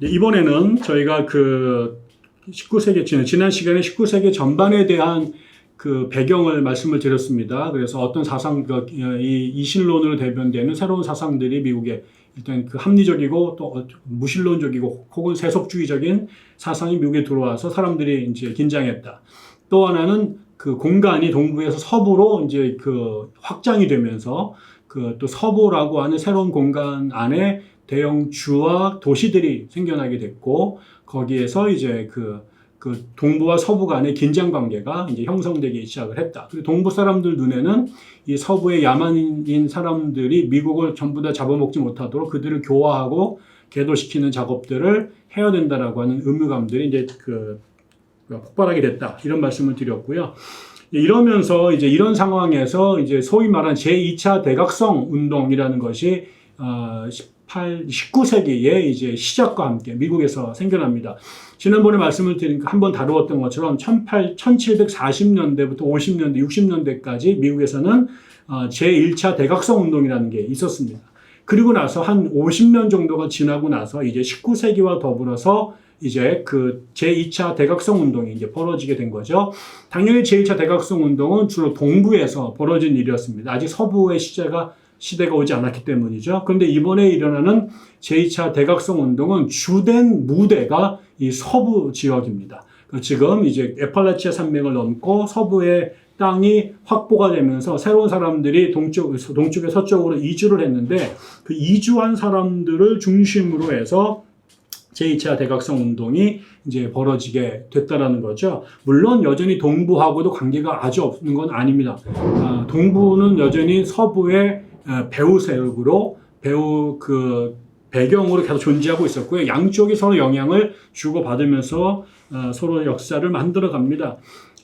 네, 이번에는 저희가 그 19세기 지난 지난 시간에 19세기 전반에 대한 그 배경을 말씀을 드렸습니다. 그래서 어떤 사상 그, 이 이신론으로 대변되는 새로운 사상들이 미국에 일단 그 합리적이고 또 어- 무신론적이고 혹은 세속주의적인 사상이 미국에 들어와서 사람들이 이제 긴장했다. 또 하나는 그 공간이 동부에서 서부로 이제 그 확장이 되면서 그 또 서부라고 하는 새로운 공간 안에 대형 주와 도시들이 생겨나게 됐고 거기에서 이제 그, 그 동부와 서부 간의 긴장 관계가 이제 형성되기 시작을 했다. 그리고 동부 사람들 눈에는 이 서부의 야만인 사람들이 미국을 전부 다 잡아먹지 못하도록 그들을 교화하고 계도시키는 작업들을 해야 된다라고 하는 의무감들이 이제 그 폭발하게 됐다. 이런 말씀을 드렸고요. 이러면서 이제 이런 상황에서 이제 소위 말한 제2차 대각성 운동이라는 것이 어, 18, 19세기의 이제 시작과 함께 미국에서 생겨납니다. 지난번에 말씀을 드리니까 한번 다루었던 것처럼 18, 1740년대부터 50년대, 60년대까지 미국에서는 어, 제1차 대각성 운동이라는 게 있었습니다. 그리고 나서 한 50년 정도가 지나고 나서 이제 19세기와 더불어서 이제 그 제2차 대각성 운동이 이제 벌어지게 된 거죠. 당연히 제1차 대각성 운동은 주로 동부에서 벌어진 일이었습니다. 아직 서부의 시대가 시대가 오지 않았기 때문이죠. 그런데 이번에 일어나는 제2차 대각성 운동은 주된 무대가 이 서부 지역입니다. 그 지금 이제 에팔라치아 산맥을 넘고 서부의 땅이 확보가 되면서 새로운 사람들이 동쪽, 동쪽에 서쪽으로 이주를 했는데 그 이주한 사람들을 중심으로 해서 제2차 대각성 운동이 이제 벌어지게 됐다라는 거죠. 물론 여전히 동부하고도 관계가 아주 없는 건 아닙니다. 아, 동부는 여전히 서부의 어, 배후 세력으로 배후 그 배경으로 계속 존재하고 있었고요. 양쪽이 서로 영향을 주고받으면서 어, 서로 역사를 만들어 갑니다.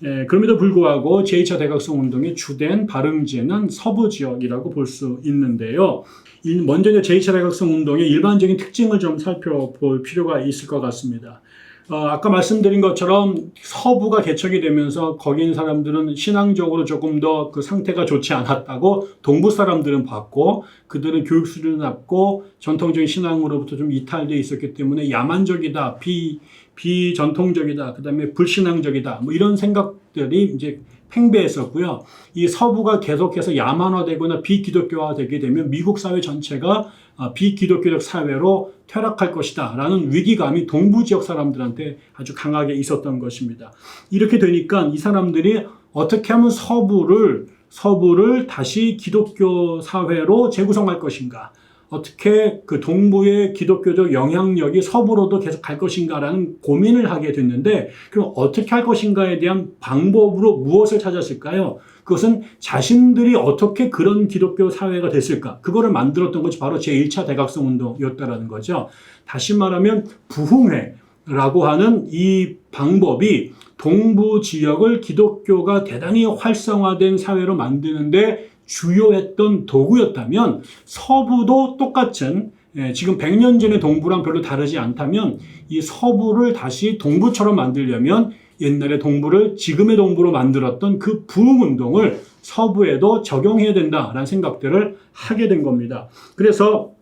예, 그럼에도 불구하고 제2차 대각성 운동의 주된 발응지는 서부 지역이라고 볼 수 있는데요. 일- 먼저 이제 제2차 대각성 운동의 일반적인 특징을 좀 살펴볼 필요가 있을 것 같습니다. 어, 아까 말씀드린 것처럼 서부가 개척이 되면서 있는 사람들은 신앙적으로 조금 더 그 상태가 좋지 않았다고 동부 사람들은 봤고 그들은 교육 수준이 낮고 전통적인 신앙으로부터 좀 이탈되어 있었기 때문에 야만적이다, 비, 비전통적이다, 그 다음에 불신앙적이다, 뭐 이런 생각들이 이제 팽배했었고요. 이 서부가 계속해서 야만화되거나 비기독교화되게 되면 미국 사회 전체가 아, 비기독교적 사회로 퇴락할 것이다 라는 위기감이 동부 지역 사람들한테 아주 강하게 있었던 것입니다. 이렇게 되니까 이 사람들이 어떻게 하면 서부를 서부를 다시 기독교 사회로 재구성할 것인가? 어떻게 그 동부의 기독교적 영향력이 서부로도 계속 갈 것인가라는 고민을 하게 됐는데 그럼 어떻게 할 것인가에 대한 방법으로 무엇을 찾았을까요? 그것은 자신들이 어떻게 그런 기독교 사회가 됐을까? 그거를 만들었던 것이 바로 제1차 대각성 운동이었다라는 거죠. 다시 말하면 부흥회 라고 하는 이 방법이 동부 지역을 기독교가 대단히 활성화된 사회로 만드는데 주요했던 도구였다면 서부도 똑같은 예, 지금 100년 전의 동부랑 별로 다르지 않다면 이 서부를 다시 동부처럼 만들려면 옛날의 동부를 지금의 동부로 만들었던 그 부흥운동을 서부에도 적용해야 된다라는 생각들을 하게 된 겁니다. 그래서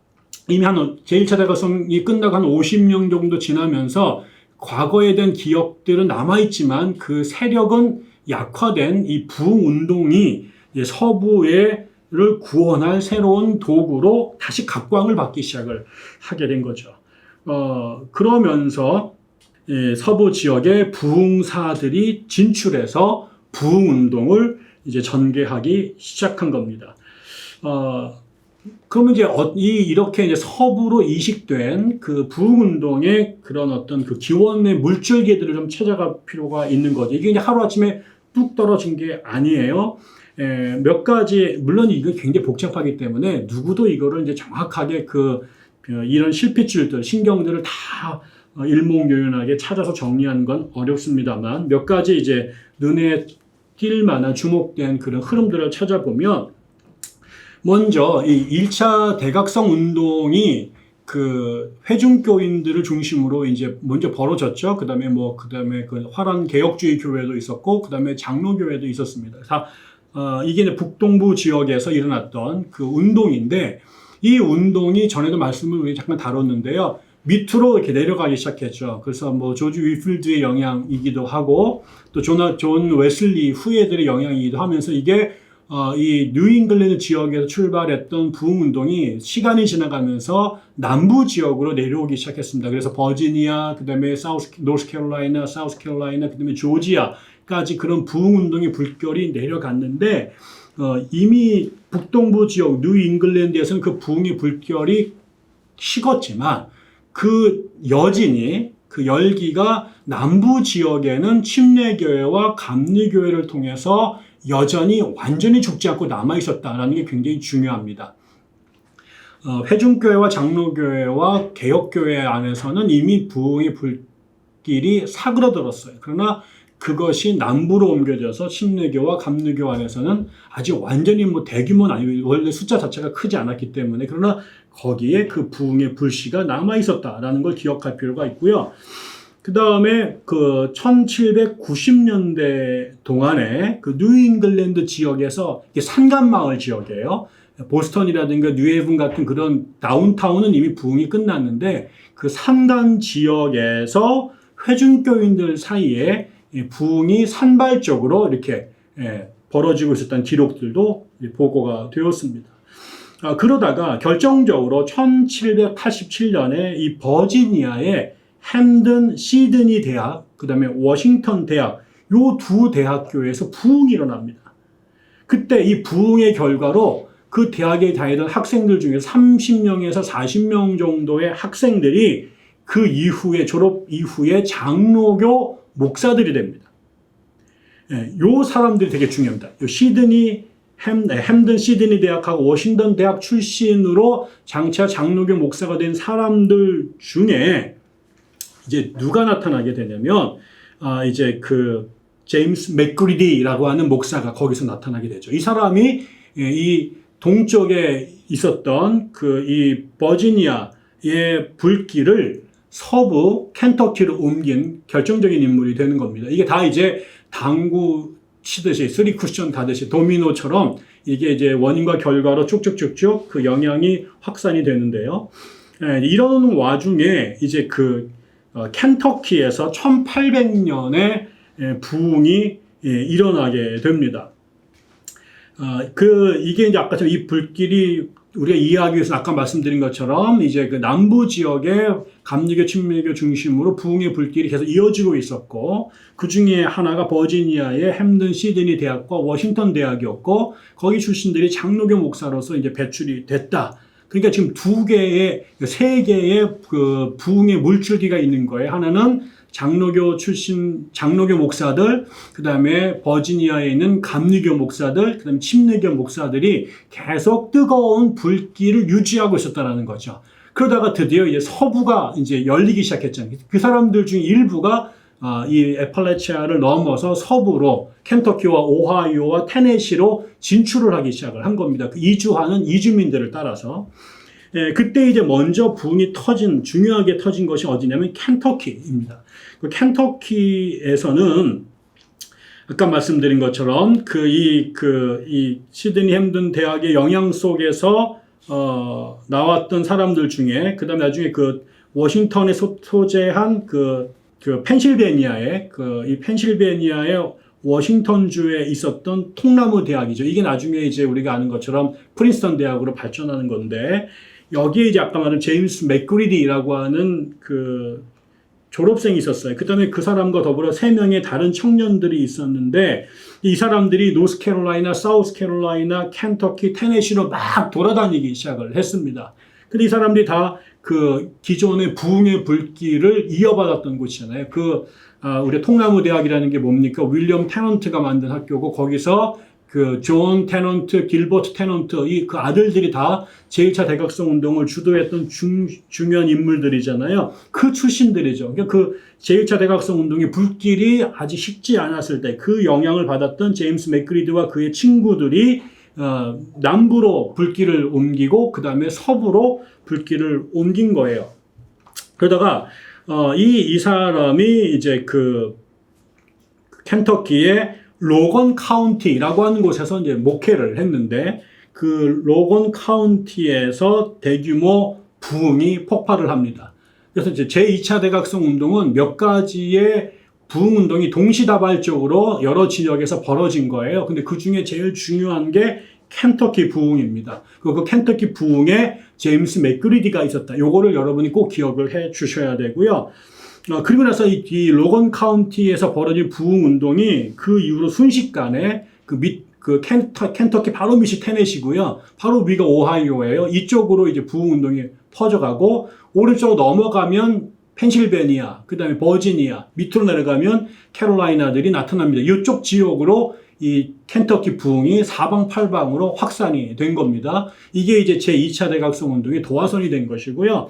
이미 한 제1차 대가성이 끝나고 한 50년 정도 지나면서 과거에 대한 기억들은 남아있지만 그 세력은 약화된 이 부흥운동이 서부를 구원할 새로운 도구로 다시 각광을 받기 시작을 하게 된 거죠. 어, 그러면서 예, 서부 지역의 부흥사들이 진출해서 부흥 운동을 이제 전개하기 시작한 겁니다. 어, 그러면 이제 어- 이 이렇게 이제 서부로 이식된 그 부흥 운동의 그런 어떤 그 기원의 물줄기들을 좀 찾아갈 필요가 있는 거죠. 이게 이제 하루 아침에 뚝 떨어진 게 아니에요. 에, 몇 가지, 물론 이거 굉장히 복잡하기 때문에 누구도 이거를 이제 정확하게 그, 그 이런 실핏줄들, 신경들을 다 어, 일목요연하게 찾아서 정리하는 건 어렵습니다만 몇 가지 이제 눈에 띌 만한 주목된 그런 흐름들을 찾아보면 먼저 이 1차 대각성 운동이 그 회중교인들을 중심으로 이제 먼저 벌어졌죠. 그다음에 뭐 그다음에 그 화란 개혁주의 교회도 있었고 그다음에 장로교회도 있었습니다. 다 어, 이게 북동부 지역에서 일어났던 그 운동인데 이 운동이 전에도 말씀을 우리 잠깐 다뤘는데요. 밑으로 이렇게 내려가기 시작했죠. 그래서 뭐 조지 위필드의 영향이기도 하고 또 존, 존 웨슬리 후예들의 영향이기도 하면서 이게 어, 이 뉴잉글랜드 지역에서 출발했던 부흥 운동이 시간이 지나가면서 남부 지역으로 내려오기 시작했습니다. 그래서 버지니아, 그다음에 사우스 노스캐롤라이나, 사우스캐롤라이나, 그다음에 조지아 까지 그런 부흥 운동의 불결이 내려갔는데 어, 이미 북동부 지역 뉴 잉글랜드에서는 그 부흥의 불결이 식었지만 그 여진이 그 열기가 남부 지역에는 침례교회와 감리교회를 통해서 여전히 완전히 죽지 않고 남아 있었다라는 게 굉장히 중요합니다. 어, 회중교회와 장로교회와 개혁교회 안에서는 이미 부흥의 불길이 사그러들었어요. 그러나 그것이 남부로 옮겨져서 침례교와 감리교 안에서는 아직 완전히 뭐 대규모는 아니고 원래 숫자 자체가 크지 않았기 때문에 그러나 거기에 그 부흥의 불씨가 남아 있었다라는 걸 기억할 필요가 있고요. 그 다음에 그 1790년대 동안에 그 뉴잉글랜드 지역에서 산간마을 지역이에요. 보스턴이라든가 뉴헤븐 같은 그런 다운타운은 이미 부흥이 끝났는데 그 산간 지역에서 회중교인들 사이에 이 부흥이 산발적으로 이렇게 예, 벌어지고 있었다는 기록들도 보고가 되었습니다. 아, 그러다가 결정적으로 1787년에 이 버지니아의 햄든 시드니 대학, 그 다음에 워싱턴 대학, 요 두 대학교에서 부흥이 일어납니다. 그때 이 부흥의 결과로 그 대학에 다니던 학생들 중에 30명에서 40명 정도의 학생들이 그 이후에 졸업 이후에 장로교 목사들이 됩니다. 예, 요 사람들이 되게 중요합니다. 요 시드니 햄, 네, 햄든 시드니 대학하고 워싱턴 대학 출신으로 장차 장로교 목사가 된 사람들 중에 이제 누가 나타나게 되냐면 아 이제 그 제임스 맥그리디라고 하는 목사가 거기서 나타나게 되죠. 이 사람이 예, 이 동쪽에 있었던 그 이 버지니아의 불길을 서부 켄터키로 옮긴 결정적인 인물이 되는 겁니다. 이게 다 이제 당구 치듯이 쓰리 쿠션 가듯이 도미노처럼 이게 이제 원인과 결과로 쭉쭉쭉쭉 그 영향이 확산이 되는데요. 예, 이런 와중에 이제 그 어, 켄터키에서 1800년에 예, 부흥이 예, 일어나게 됩니다. 어, 그 이게 이제 아까처럼 이 불길이 우리가 이해하기 위해서 아까 말씀드린 것처럼 이제 그 남부 지역의 감리교 침례교 중심으로 부흥의 불길이 계속 이어지고 있었고 그 중에 하나가 버지니아의 햄든 시드니 대학과 워싱턴 대학이었고 거기 출신들이 장로교 목사로서 이제 배출이 됐다. 그러니까 지금 두 개의 세 개의 그 부흥의 물줄기가 있는 거예요. 하나는 장로교 출신 장로교 목사들, 그 다음에 버지니아에 있는 감리교 목사들, 그 다음에 침례교 목사들이 계속 뜨거운 불길을 유지하고 있었다라는 거죠. 그러다가 드디어 이제 서부가 이제 열리기 시작했잖아요. 그 사람들 중 일부가 아, 이 에팔레치아를 넘어서 서부로 켄터키와 오하이오와 테네시로 진출을 하기 시작을 한 겁니다. 그 이주하는 이주민들을 따라서. 예, 그때 이제 먼저 붕이 터진, 중요하게 터진 것이 어디냐면 켄터키입니다. 그 켄터키에서는 아까 말씀드린 것처럼 그 이 그 이 시드니 햄든 대학의 영향 속에서 어, 나왔던 사람들 중에 그다음에 나중에 그 워싱턴에 소, 소재한 그, 그 펜실베니아의 그 이 펜실베니아의 워싱턴주에 있었던 통나무 대학이죠. 이게 나중에 이제 우리가 아는 것처럼 프린스턴 대학으로 발전하는 건데 여기에 이제 아까 말한 제임스 맥그리디라고 하는 그 졸업생이 있었어요. 그 다음에 그 사람과 더불어 세 명의 다른 청년들이 있었는데 이 사람들이 노스캐롤라이나, 사우스캐롤라이나, 켄터키, 테네시로 막 돌아다니기 시작을 했습니다. 근데 이 사람들이 다 그 기존의 부흥의 불길을 이어받았던 곳이잖아요. 그 아, 우리 통나무 대학이라는 게 뭡니까? 윌리엄 테넌트가 만든 학교고 거기서 그 존 테넌트, 길버트 테넌트 이 그 아들들이 다 제1차 대각성 운동을 주도했던 중, 중요한 인물들이잖아요. 그 출신들이죠. 그러니까 그 제1차 대각성 운동의 불길이 아직 식지 않았을 때 그 영향을 받았던 제임스 맥그리드와 그의 친구들이 어, 남부로 불길을 옮기고 그 다음에 서부로 불길을 옮긴 거예요. 그러다가 어, 이, 이 사람이 이제 그 켄터키의 로건 카운티라고 하는 곳에서 이제 목회를 했는데 그 로건 카운티에서 대규모 부흥이 폭발을 합니다. 그래서 이제 제2차 대각성 운동은 몇 가지의 부흥 운동이 동시다발적으로 여러 지역에서 벌어진 거예요. 근데 그 중에 제일 중요한 게 켄터키 부흥입니다. 그리고 그 켄터키 부흥에 제임스 맥그리디가 있었다. 요거를 여러분이 꼭 기억을 해 주셔야 되고요. 어, 그리고 나서 이, 이 로건 카운티에서 벌어진 부흥 운동이 그 이후로 순식간에 그 밑, 그 켄터, 켄터키 바로 밑이 테넷이고요. 바로 위가 오하이오예요. 이쪽으로 이제 부흥 운동이 퍼져가고 오른쪽으로 넘어가면 펜실베니아, 그 다음에 버지니아, 밑으로 내려가면 캐롤라이나들이 나타납니다. 이쪽 지역으로 이 켄터키 부흥이 사방팔방으로 확산이 된 겁니다. 이게 이제 제2차 대각성 운동의 도화선이 된 것이고요.